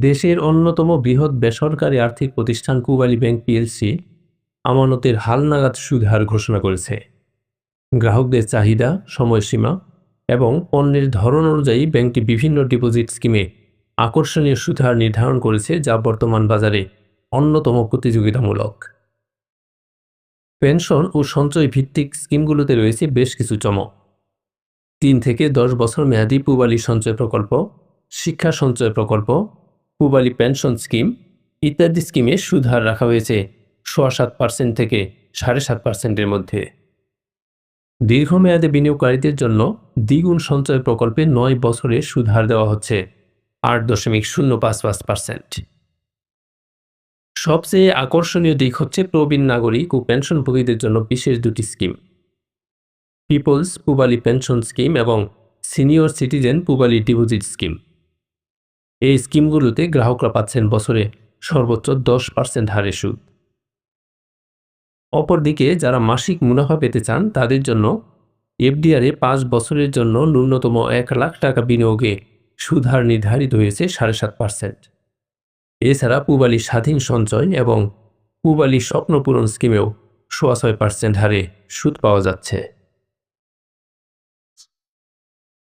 দেশের অন্যতম বৃহৎ বেসরকারি আর্থিক প্রতিষ্ঠান কুবালি ব্যাংক পিএলসি আমানতের হালনাগাদ সুদ হার ঘোষণা করেছে। গ্রাহকদের চাহিদা, সময়সীমা এবং পণ্যের ধরন অনুযায়ী ব্যাংকটি বিভিন্ন ডিপোজিট স্কিমে আকর্ষণীয় সুদহার নির্ধারণ করেছে, যা বর্তমান বাজারে অন্যতম প্রতিযোগিতামূলক। পেনশন ও সঞ্চয় ভিত্তিক স্কিমগুলোতে রয়েছে বেশ কিছু চমক। তিন থেকে দশ বছর মেয়াদী পুবালি সঞ্চয় প্রকল্প, শিক্ষা সঞ্চয় প্রকল্প পূবালী পেনশন স্কিম ইত্যাদি স্কিমে সুদহার রাখা হয়েছে সোয়া সাত পার্সেন্ট থেকে সাড়ে সাত পার্সেন্টের মধ্যে। দীর্ঘমেয়াদে বিনিয়োগকারীদের জন্য দ্বিগুণ সঞ্চয় প্রকল্পে নয় বছরে সুদহার দেওয়া হচ্ছে আট দশমিক শূন্য পাঁচ পাঁচ পার্সেন্ট সবচেয়ে আকর্ষণীয় দিক হচ্ছে প্রবীণ নাগরিক ও পেনশনভোগীদের জন্য বিশেষ দুটি scheme. People's Pubali pension scheme এবং senior citizen Pubali deposit scheme. এই স্কিমগুলোতে গ্রাহকরা পাচ্ছেন বছরে সর্বোচ্চ দশ পার্সেন্ট হারে সুদ। অপরদিকে যারা মাসিক মুনাফা পেতে চান, তাদের জন্য এফডিআরে পাঁচ বছরের জন্য ন্যূনতম এক লাখ টাকা বিনিয়োগে সুদহার নির্ধারিত হয়েছে সাড়ে সাত পার্সেন্ট। এছাড়া পুবালি স্বাধীন সঞ্চয় এবং পুবালি স্বপ্নপূরণ স্কিমেও সোয়া ছয় পার্সেন্ট হারে সুদ পাওয়া যাচ্ছে।